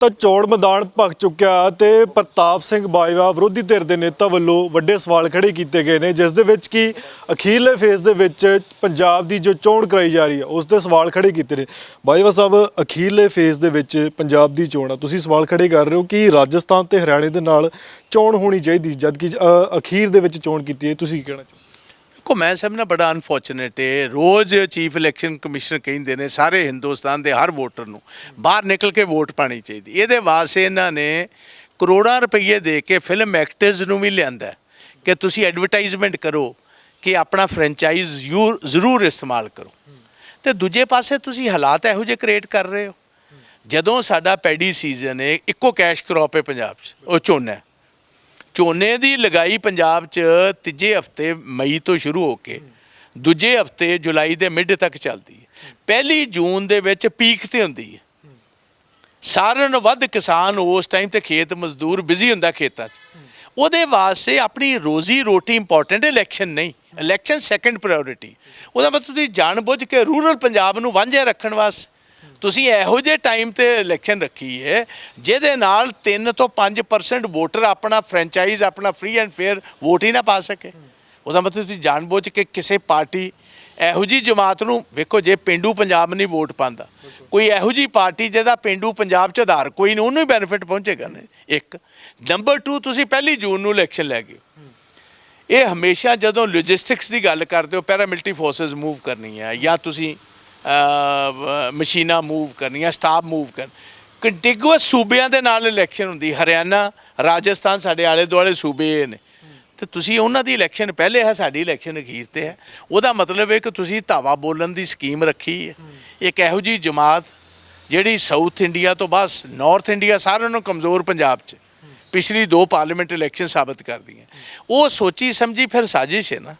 ਤਾਂ ਚੋਣ ਮੈਦਾਨ ਭਖ ਚੁੱਕਿਆ ਤੇ ਪ੍ਰਤਾਪ ਸਿੰਘ ਬਾਜਵਾ ਵਿਰੋਧੀ ਧਿਰ ਦੇ ਨੇਤਾ ਵੱਲੋਂ ਵੱਡੇ ਸਵਾਲ ਖੜੇ ਕੀਤੇ ਗਏ ਨੇ ਜਿਸ ਦੇ ਵਿੱਚ ਕਿ ਅਖੀਰਲੇ ਫੇਜ਼ ਦੇ ਵਿੱਚ ਪੰਜਾਬ ਦੀ ਜੋ ਚੋਣ ਕਰਾਈ ਜਾ ਰਹੀ ਹੈ ਉਸ ਦੇ ਸਵਾਲ ਖੜੇ ਕੀਤੇ ਨੇ। ਬਾਜਵਾ ਸਾਹਿਬ ਅਖੀਰਲੇ ਫੇਜ਼ ਦੇ ਵਿੱਚ ਪੰਜਾਬ ਦੀ ਚੋਣ ਆ। ਤੁਸੀਂ ਸਵਾਲ ਖੜੇ ਕਰ ਰਹੇ ਹੋ ਕਿ ਰਾਜਸਥਾਨ ਤੇ ਹਰਿਆਣੇ ਦੇ ਨਾਲ ਚੋਣ ਹੋਣੀ ਚਾਹੀਦੀ ਜਦਕਿ ਅ, ਅਖੀਰ ਦੇ ਵਿੱਚ ਚੋਣ ਕੀਤੀ ਹੈ। ਤੁਸੀਂ ਕੀ ਕਹਿਣਾ ਚਾਹੋ ਦੇਖੋ, ਮੈਂ ਸਮਝਣਾ ਬੜਾ ਅਨਫੋਰਚੂਨੇਟ ਹੈ ਰੋਜ਼ ਚੀਫ ਇਲੈਕਸ਼ਨ ਕਮਿਸ਼ਨਰ ਕਹਿੰਦੇ ਨੇ, ਸਾਰੇ ਹਿੰਦੁਸਤਾਨ ਦੇ ਹਰ ਵੋਟਰ ਨੂੰ, ਬਾਹਰ ਨਿਕਲ ਕੇ ਵੋਟ ਪਾਣੀ ਚਾਹੀਦੀ। ਇਹਦੇ ਵਾਸਤੇ ਇਹਨਾਂ ਨੇ ਕਰੋੜਾਂ ਰੁਪਏ ਦੇ ਕੇ ਫਿਲਮ ਐਕਟਰਸ ਨੂੰ ਵੀ ਲਿਆਂਦਾ ਕਿ ਤੁਸੀਂ ਐਡਵਰਟਾਈਜ਼ਮੈਂਟ ਕਰੋ ਕਿ ਆਪਣਾ ਫਰੈਂਚਾਈਜ਼ ਜ਼ਰੂਰ ਇਸਤੇਮਾਲ ਕਰੋ। ਤੇ ਦੂਜੇ ਪਾਸੇ ਤੁਸੀਂ ਹਾਲਾਤ ਇਹੋ ਜਿਹੇ ਕ੍ਰੀਏਟ ਕਰ ਰਹੇ ਹੋ। ਜਦੋਂ ਸਾਡਾ ਪੈਡੀ ਸੀਜ਼ਨ ਹੈ ਇੱਕੋ ਕੈਸ਼ ਕ੍ਰੌਪ ਹੈ ਪੰਜਾਬ 'ਚ, ਉਹ ਝੋਨਾ ਝੋਨੇ ਦੀ ਲਗਾਈ ਪੰਜਾਬ 'ਚ ਤੀਜੇ ਹਫ਼ਤੇ ਮਈ ਤੋਂ ਸ਼ੁਰੂ ਹੋ ਕੇ ਦੂਜੇ ਹਫ਼ਤੇ ਜੁਲਾਈ ਦੇ ਮਿਡ ਤੱਕ ਚੱਲਦੀ ਹੈ। ਪਹਿਲੀ ਜੂਨ ਦੇ ਵਿੱਚ ਪੀਕ ਤੇ ਹੁੰਦੀ ਹੈ। ਸਾਰਿਆਂ ਨਾਲੋਂ ਵੱਧ ਕਿਸਾਨ ਉਸ ਟਾਈਮ ਤੇ ਖੇਤ ਮਜ਼ਦੂਰ ਬਿਜ਼ੀ ਹੁੰਦਾ ਖੇਤਾਂ 'ਚ। ਉਹਦੇ ਵਾਸਤੇ ਆਪਣੀ ਰੋਜ਼ੀ ਰੋਟੀ ਇੰਪੋਰਟੈਂਟ ਇਲੈਕਸ਼ਨ ਨਹੀਂ। ਇਲੈਕਸ਼ਨ ਸੈਕੰਡ ਪ੍ਰਾਇੋਰਟੀ ਉਹਦਾ ਮਤਲਬ ਤੁਸੀਂ ਜਾਣਬੁੱਝ ਕੇ ਰੂਰਲ ਪੰਜਾਬ ਨੂੰ ਵਾਂਝੇ ਰੱਖਣ ਵਾਸਤੇ ਤੁਸੀਂ ਇਹੋ ਜਿਹੇ ਟਾਈਮ ਤੇ ਇਲੈਕਸ਼ਨ ਰੱਖੀ ਹੈ ਜਿਹਦੇ ਨਾਲ 3 ਤੋਂ 5% ਵੋਟਰ ਆਪਣਾ ਫਰੈਂਚਾਈਜ਼ ਆਪਣਾ ਫ੍ਰੀ ਐਂਡ ਫੇਅਰ ਵੋਟ ਹੀ ਨਾ ਪਾ ਸਕੇ। ਉਹਦਾ ਮਤਲਬ ਤੁਸੀਂ ਜਾਣਬੁੱਝ ਕੇ ਕਿਸੇ ਪਾਰਟੀ, ਇਹੋ ਜੀ ਜਮਾਤ ਨੂੰ ਵੇਖੋ ਜੇ ਪਿੰਡੂ ਪੰਜਾਬ ਨਹੀਂ ਵੋਟ ਪਾਉਂਦਾ। ਕੋਈ ਇਹੋ ਜੀ ਪਾਰਟੀ ਜਿਹਦਾ ਪਿੰਡੂ ਪੰਜਾਬ ਚ ਆਧਾਰ ਕੋਈ ਨਹੀਂ ਉਹਨੂੰ ਹੀ ਬੈਨੀਫਿਟ ਪਹੁੰਚੇਗਾ ਨੇ, ਇੱਕ। ਨੰਬਰ 2 ਤੁਸੀਂ ਪਹਿਲੀ ਜੂਨ ਨੂੰ ਇਲੈਕਸ਼ਨ ਲੈ ਗਏ ਇਹ ਹਮੇਸ਼ਾ ਜਦੋਂ ਲੌਜਿਸਟਿਕਸ ਦੀ ਗੱਲ ਕਰਦੇ ਹੋ ਪੈਰਾਮਿਲਟਰੀ ਫੋਰਸਸ ਮੂਵ ਕਰਨੀ ਹੈ, ਜਾਂ ਤੁਸੀਂ ਮਸ਼ੀਨਾਂ ਮੂਵ ਕਰਨੀਆਂ ਸਟਾਫ ਮੂਵ ਕਰਨ। ਕੰਟੀਗੂਅਸ ਸੂਬਿਆਂ ਦੇ ਨਾਲ ਇਲੈਕਸ਼ਨ ਹੁੰਦੀ। ਹਰਿਆਣਾ, ਰਾਜਸਥਾਨ ਸਾਡੇ ਆਲੇ ਦੁਆਲੇ ਸੂਬੇ ਨੇ। ਤੇ ਤੁਸੀਂ ਉਹਨਾਂ ਦੀ ਇਲੈਕਸ਼ਨ ਪਹਿਲੇ ਹੈ ਸਾਡੀ ਇਲੈਕਸ਼ਨ ਅਖੀਰ ਤੇ ਹੈ। ਉਹਦਾ ਮਤਲਬ ਹੈ ਕਿ ਤੁਸੀਂ ਧਾਵਾ ਬੋਲਣ ਦੀ ਸਕੀਮ ਰੱਖੀ ਹੈ। ਇੱਕ ਇਹੋ ਜੀ ਜਮਾਤ ਜਿਹੜੀ ਸਾਊਥ ਇੰਡੀਆ ਤੋਂ ਬਸ ਨਾਰਥ ਇੰਡੀਆ ਸਾਰਿਆਂ ਨੂੰ ਕਮਜ਼ੋਰ ਪੰਜਾਬ 'ਚ ਪਿਛਲੀ ਦੋ ਪਾਰਲੀਮੈਂਟ ਇਲੈਕਸ਼ਨ ਸਾਬਤ ਕਰਦੀਆਂ ਉਹ ਸੋਚੀ ਸਮਝੀ ਫਿਰ ਸਾਜ਼ਿਸ਼ ਹੈ ਨਾ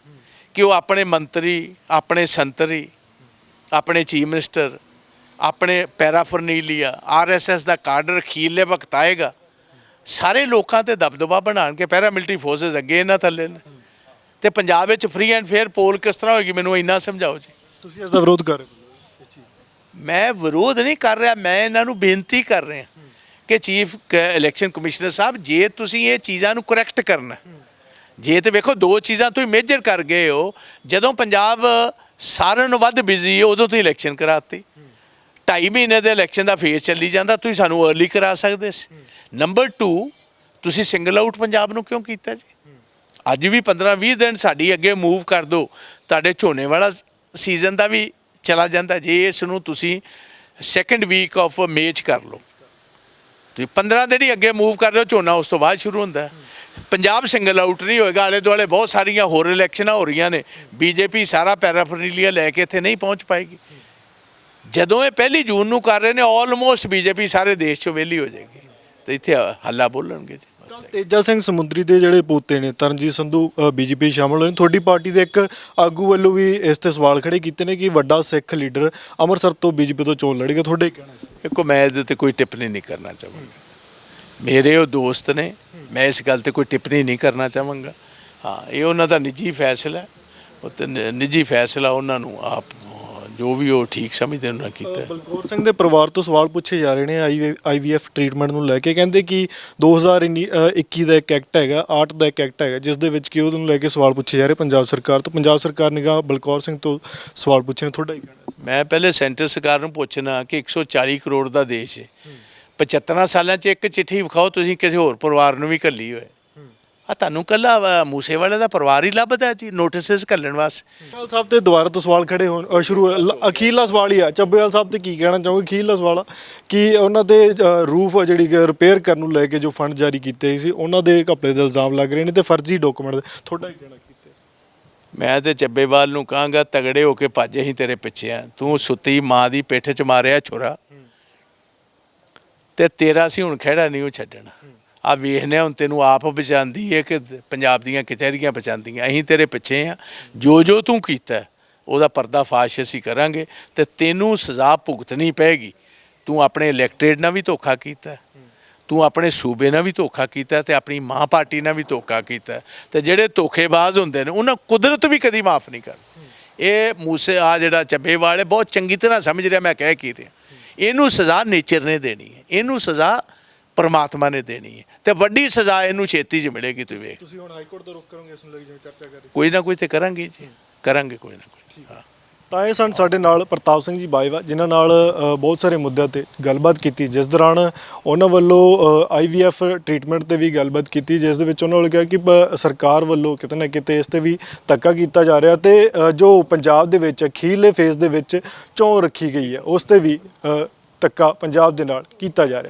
ਕਿ ਉਹ ਆਪਣੇ ਮੰਤਰੀ, ਆਪਣੇ ਸੰਤਰੀ ਆਪਣੇ ਚੀਫ ਮਿਨਿਸਟਰ ਆਪਣੇ ਪੈਰਾਫਰਨੀਲੀਆ ਆਰਐਸਐਸ ਦਾ ਕਾਡਰ ਅਖੀਰਲੇ ਵਕਤ ਆਏਗਾ। ਸਾਰੇ ਲੋਕਾਂ ਤੇ ਦਬਦਬਾ ਬਣਾਉਣ ਕੇ ਪੈਰਾਮਿਲਟਰੀ ਫੋਰਸਸ ਅੱਗੇ ਇਹਨਾਂ ਥੱਲੇ ਨੇ। ਤੇ ਪੰਜਾਬ ਵਿੱਚ ਫ੍ਰੀ ਐਂਡ ਫੇਅਰ ਪੋਲ ਕਿਸ ਤਰ੍ਹਾਂ ਹੋਏਗੀ ਮੈਨੂੰ ਇੰਨਾ ਸਮਝਾਓ ਜੀ। ਤੁਸੀਂ ਇਸ ਦਾ ਵਿਰੋਧ ਕਰ ਰਹੇ ਹੋ। ਮੈਂ ਵਿਰੋਧ ਨਹੀਂ ਕਰ ਰਿਹਾ ਮੈਂ ਇਹਨਾਂ ਨੂੰ ਬੇਨਤੀ ਕਰ ਰਿਹਾ ਕਿ ਚੀਫ ਇਲੈਕਸ਼ਨ ਕਮਿਸ਼ਨਰ ਸਾਹਿਬ ਜੇ ਤੁਸੀਂ ਇਹ ਚੀਜ਼ਾਂ ਨੂੰ ਕਰੈਕਟ ਕਰਨਾ ਜੇ ਤੇ ਵੇਖੋ ਦੋ ਚੀਜ਼ਾਂ ਤੁਸੀਂ ਮੇਜਰ ਕਰ ਗਏ ਹੋ। ਜਦੋਂ ਪੰਜਾਬ ਸਾਰਿਆਂ ਨੂੰ ਵੱਧ ਬਿਜ਼ੀ ਉਦੋਂ ਤੁਸੀਂ ਇਲੈਕਸ਼ਨ ਕਰਾਤੀ। ਢਾਈ ਮਹੀਨੇ ਦੇ ਇਲੈਕਸ਼ਨ ਦਾ ਫੇਸ ਚੱਲੀ ਜਾਂਦਾ, ਤੁਸੀਂ ਸਾਨੂੰ ਅਰਲੀ ਕਰਾ ਸਕਦੇ ਸੀ। ਨੰਬਰ 2 ਤੁਸੀਂ ਸਿੰਗਲ ਆਊਟ ਪੰਜਾਬ ਨੂੰ ਕਿਉਂ ਕੀਤਾ ਜੀ? ਅੱਜ ਵੀ 15 20 ਦਿਨ ਸਾਡੀ ਅੱਗੇ ਮੂਵ ਕਰ ਦਿਓ ਤੁਹਾਡੇ ਝੋਨੇ ਵਾਲਾ ਸੀਜ਼ਨ ਦਾ ਵੀ ਚਲਾ ਜਾਂਦਾ। ਜੇ ਇਸ ਨੂੰ ਤੁਸੀਂ ਸੈਕੰਡ ਵੀਕ ਆਫ ਮੇਚ ਕਰ ਲਓ। ਤੁਸੀਂ 15 ਦਿਨ ਹੀ ਅੱਗੇ ਮੂਵ ਕਰ ਰਹੇ ਹੋ, ਝੋਨਾ ਉਸ ਤੋਂ ਬਾਅਦ ਸ਼ੁਰੂ ਹੁੰਦਾ। ਹੈ। ਪੰਜਾਬ ਸਿੰਗਲ ਆਊਟ ਨਹੀਂ ਹੋਏਗਾ ਆਲੇ ਦੁਆਲੇ ਬਹੁਤ ਸਾਰੀਆਂ ਹੋਰ ਇਲੈਕਸ਼ਨਾਂ ਹੋ ਰਹੀਆਂ ਨੇ ਬੀਜੇਪੀ ਸਾਰਾ ਪੈਰਾਫਰਨੀਲੀਆ ਲੈ ਕੇ ਇੱਥੇ ਨਹੀਂ ਪਹੁੰਚ ਪਾਏਗੀ। ਜਦੋਂ ਇਹ ਪਹਿਲੀ ਜੂਨ ਨੂੰ ਕਰ ਰਹੇ ਨੇ ਆਲਮੋਸਟ ਬੀਜੇਪੀ ਸਾਰੇ ਦੇਸ਼ 'ਚੋਂ ਵਿਹਲੀ ਹੋ ਜਾਏਗੀ। ਤੇ ਇੱਥੇ ਹੱਲਾ ਬੋਲਣਗੇ ਜੀ। ਤੇਜਾ ਸਿੰਘ ਸਮੁੰਦਰੀ ਦੇ ਜਿਹੜੇ ਪੋਤੇ ਨੇ ਤਰਨਜੀਤ ਸੰਧੂ ਬੀਜੇਪੀ ਸ਼ਾਮਲ ਹੋਏ ਨੇ ਤੁਹਾਡੀ ਪਾਰਟੀ ਦੇ ਇੱਕ ਆਗੂ ਵੱਲੋਂ ਵੀ ਇਸ ਤੇ ਸਵਾਲ ਖੜੇ ਕੀਤੇ ਨੇ ਕਿ ਵੱਡਾ ਸਿੱਖ ਲੀਡਰ ਅੰਮ੍ਰਿਤਸਰ ਤੋਂ ਬੀਜੇਪੀ ਤੋਂ ਚੋਣ ਲੜੇਗਾ ਤੁਹਾਡੇ ਕੀ ਕਹਿਣਾ ਇਸ ਤੇ? ਦੇਖੋ ਮੈਂ ਇਹਦੇ ਤੇ ਕੋਈ ਟਿੱਪਣੀ ਨਹੀਂ ਕਰਨਾ ਚਾਹਾਂਗਾ। ਮੇਰੇ ਉਹ ਦੋਸਤ ਨੇ ਮੈਂ ਇਸ ਗੱਲ ਤੇ ਕੋਈ ਟਿੱਪਣੀ ਨਹੀਂ ਕਰਨਾ ਚਾਹਾਂਗਾ। ਹਾਂ ਇਹ ਉਹਨਾਂ ਦਾ ਨਿੱਜੀ ਫੈਸਲਾ ਹੈ। ਉਹ ਤੇ ਨ- ਨਿੱਜੀ ਫੈਸਲਾ ਉਹਨਾਂ ਨੂੰ ਆਪ ਜੋ ਵੀ ਉਹ ਠੀਕ ਸਮਝਦੇ ਉਹਨਾਂ ਕੀਤਾ ਹੈ। ਬਲਕੌਰ ਸਿੰਘ ਦੇ ਪਰਿਵਾਰ ਤੋਂ ਸਵਾਲ ਪੁੱਛੇ ਜਾ ਰਹੇ ਨੇ ਆਈਵੀਐਫ ਟ੍ਰੀਟਮੈਂਟ ਨੂੰ ਲੈ ਕੇ। ਕਹਿੰਦੇ ਕਿ 2021 ਦਾ ਇੱਕ ਐਕਟ ਹੈਗਾ 8 ਦਾ ਇੱਕ ਐਕਟ ਹੈਗਾ ਜਿਸ ਦੇ ਵਿੱਚ ਕਿ ਉਹਨੂੰ ਲੈ ਕੇ ਸਵਾਲ ਪੁੱਛੇ ਜਾ ਰਹੇ ਪੰਜਾਬ ਸਰਕਾਰ ਤੋਂ। ਪੰਜਾਬ ਸਰਕਾਰ ਨੇ ਕਿਹਾ ਬਲਕੌਰ ਸਿੰਘ ਤੋਂ ਸਵਾਲ ਪੁੱਛੇ ਨੇ ਤੁਹਾਡਾ ਕੀ ਕਹਿਣਾ ਮੈਂ ਪਹਿਲੇ ਸੈਂਟਰ ਸਰਕਾਰ ਨੂੰ ਪੁੱਛਣਾ ਕਿ 140 ਕਰੋੜ ਦਾ ਦੇਸ਼ ਹੈ। 75 ਸਾਲਾਂ 'ਚ ਇੱਕ ਚਿੱਠੀ ਵਿਖਾਓ ਤੁਸੀਂ ਕਿਸੇ ਹੋਰ ਪਰਿਵਾਰ ਨੂੰ ਵੀ ਕੱਲੀ ਹੋਏ। ਆ ਤੁਹਾਨੂੰ ਕੱਲਾ ਮੂਸੇ ਵਾਲੇ ਦਾ ਪਰਿਵਾਰ ਹੀ ਲੱਭਦਾ ਜੀ ਨੋਟਿਸਸ ਘੱਲਣ ਵਾਸਤੇ। ਚੱਬੇਵਾਲ ਸਾਹਿਬ ਤੇ ਦੁਬਾਰਾ ਤੋਂ ਸਵਾਲ ਖੜੇ ਹੋਣ ਅ, ਸ਼ੁਰੂ ਲ- ਅਖੀਰਲਾ ਸਵਾਲ ਹੀ ਆ। ਚੱਬੇਵਾਲ ਸਾਹਿਬ ਤੇ ਕੀ ਕਹਿਣਾ ਚਾਹੋਗੇ? ਅਖੀਰਲਾ ਸਵਾਲ ਆ ਕਿ ਉਹਨਾਂ ਦੇ ਅ, ਰੂਫ ਆ ਜਿਹੜੀ ਰਿਪੇਅਰ ਕਰਨ ਨੂੰ ਲੈ ਕੇ ਜੋ ਫੰਡ ਜਾਰੀ ਕੀਤੇ ਸੀ ਉਹਨਾਂ ਦੇ ਘਪਲੇ ਦੇ ਇਲਜ਼ਾਮ ਲੱਗ ਰਹੇ ਨੇ ਤੇ ਫਰਜ਼ੀ ਡਾਕੂਮੈਂਟ ਤੁਹਾਡਾ ਕੀ ਕਹਿਣਾ ਕੀਤੇ ਮੈਂ ਤੇ ਚੱਬੇਵਾਲ ਨੂੰ ਕਹਾਂਗਾ ਤਗੜੇ ਹੋ ਕੇ ਭੱਜ ਅਸੀਂ ਤੇਰੇ ਪਿੱਛੇ ਆ। ਤੂੰ ਸੁੱਤੀ ਮਾਂ ਦੀ ਪਿੱਠ 'ਚ ਮਾਰਿਆ ਛੁਰਾ। ਤੇ ਤੇਰਾ ਸੀ ਹੁਣ ਖਹਿੜਾ ਨਹੀਂ ਉਹ ਛੱਡਣਾ। ਆ ਵੇਖਨੇ ਹੁਣ ਤੈਨੂੰ ਆਪ ਬਚਾਉਂਦੀ ਹੈ ਕਿ ਪੰਜਾਬ ਦੀਆਂ ਕਚਹਿਰੀਆਂ ਬਚਾਉਂਦੀਆਂ ਅਸੀਂ ਤੇਰੇ ਪਿੱਛੇ ਆ। ਜੋ ਜੋ ਤੂੰ ਕੀਤਾ, ਉਹਦਾ ਪਰਦਾ ਫਾਸ਼ ਅਸੀਂ ਕਰਾਂਗੇ ਤੇ ਤੈਨੂੰ ਸਜ਼ਾ ਭੁਗਤਣੀ ਪਏਗੀ ਤੂੰ ਆਪਣੇ ਇਲੈਕਟ੍ਰੇਟ ਨਾਲ ਵੀ ਧੋਖਾ ਕੀਤਾ। ਤੂੰ ਆਪਣੇ ਸੂਬੇ ਨਾਲ ਵੀ ਧੋਖਾ ਕੀਤਾ ਤੇ ਆਪਣੀ ਮਾਂ ਪਾਰਟੀ ਨਾਲ ਵੀ ਧੋਖਾ ਕੀਤਾ। ਤੇ ਜਿਹੜੇ ਧੋਖੇਬਾਜ਼ ਹੁੰਦੇ ਨੇ, ਉਹਨਾਂ ਕੁਦਰਤ ਵੀ ਕਦੀ ਮਾਫ ਨਹੀਂ ਕਰ ਇਹ ਮੂਸੇ ਆ ਜਿਹੜਾ ਚੱਬੇਵਾਲ ਹੈ, ਬਹੁਤ ਚੰਗੀ ਤਰ੍ਹਾਂ ਸਮਝ ਰਿਹਾ, ਮੈਂ ਕਹਿ ਕੀ ਰਿਹਾ। ਇਹਨੂੰ ਸਜ਼ਾ ਨੇਚਰ ਨੇ ਦੇਣੀ ਹੈ ਇਹਨੂੰ ਸਜ਼ਾ ਪਰਮਾਤਮਾ ਨੇ ਦੇਣੀ ਹੈ ਤੇ ਵੱਡੀ ਸਜ਼ਾ ਇਹਨੂੰ ਛੇਤੀ 'ਚ ਮਿਲੇਗੀ ਤੁਸੀਂ ਵੇਖ। ਤੁਸੀਂ ਹੁਣ ਹਾਈ ਕੋਰਟ ਦਾ ਰੁਖ ਕਰੋਗੇ ਇਸ ਨੂੰ ਲੈ ਕੇ ਜਿਵੇਂ ਚਰਚਾ ਕਰ ਕੋਈ ਨਾ ਕੋਈ ਤੇ ਕਰਾਂਗੇ ਜੀ। ਕਰਾਂਗੇ ਕੋਈ ਨਾ ਕੋਈ। ਹਾਂ। ਤਾਂ ਇਹ ਸਨ ਸਾਡੇ ਨਾਲ ਪ੍ਰਤਾਪ ਸਿੰਘ ਜੀ ਬਾਈਵਾ ਜਿਨ੍ਹਾਂ ਨਾਲ ਅ, ਬਹੁਤ ਸਾਰੇ ਮੁੱਦਿਆਂ ਤੇ ਗੱਲਬਾਤ ਕੀਤੀ ਜਿਸ ਦੌਰਾਨ ਉਹਨਾਂ ਵੱਲੋਂ ਆਈਵੀਐਫ ਟ੍ਰੀਟਮੈਂਟ ਤੇ ਵੀ ਗੱਲਬਾਤ ਕੀਤੀ ਜਿਸ ਦੇ ਵਿੱਚ ਉਹਨਾਂ ਵੱਲੋਂ ਕਿਹਾ ਕਿ ਪ- ਸਰਕਾਰ ਵੱਲੋਂ ਕਿਤੇ ਨਾ ਕਿਤੇ ਇਸ ਤੇ ਵੀ ਧੱਕਾ ਕੀਤਾ ਜਾ ਰਿਹਾ ਤੇ ਅ, ਜੋ ਪੰਜਾਬ ਦੇ ਵਿੱਚ ਅਖੀਰਲੇ ਫੇਜ਼ ਦੇ ਵਿੱਚ ਚੋਣ ਰੱਖੀ ਗਈ ਹੈ ਉਸ ਤੇ ਵੀ ਅ, ਧੱਕਾ ਪੰਜਾਬ ਦੇ ਨਾਲ ਕੀਤਾ ਜਾ ਰਿਹਾ।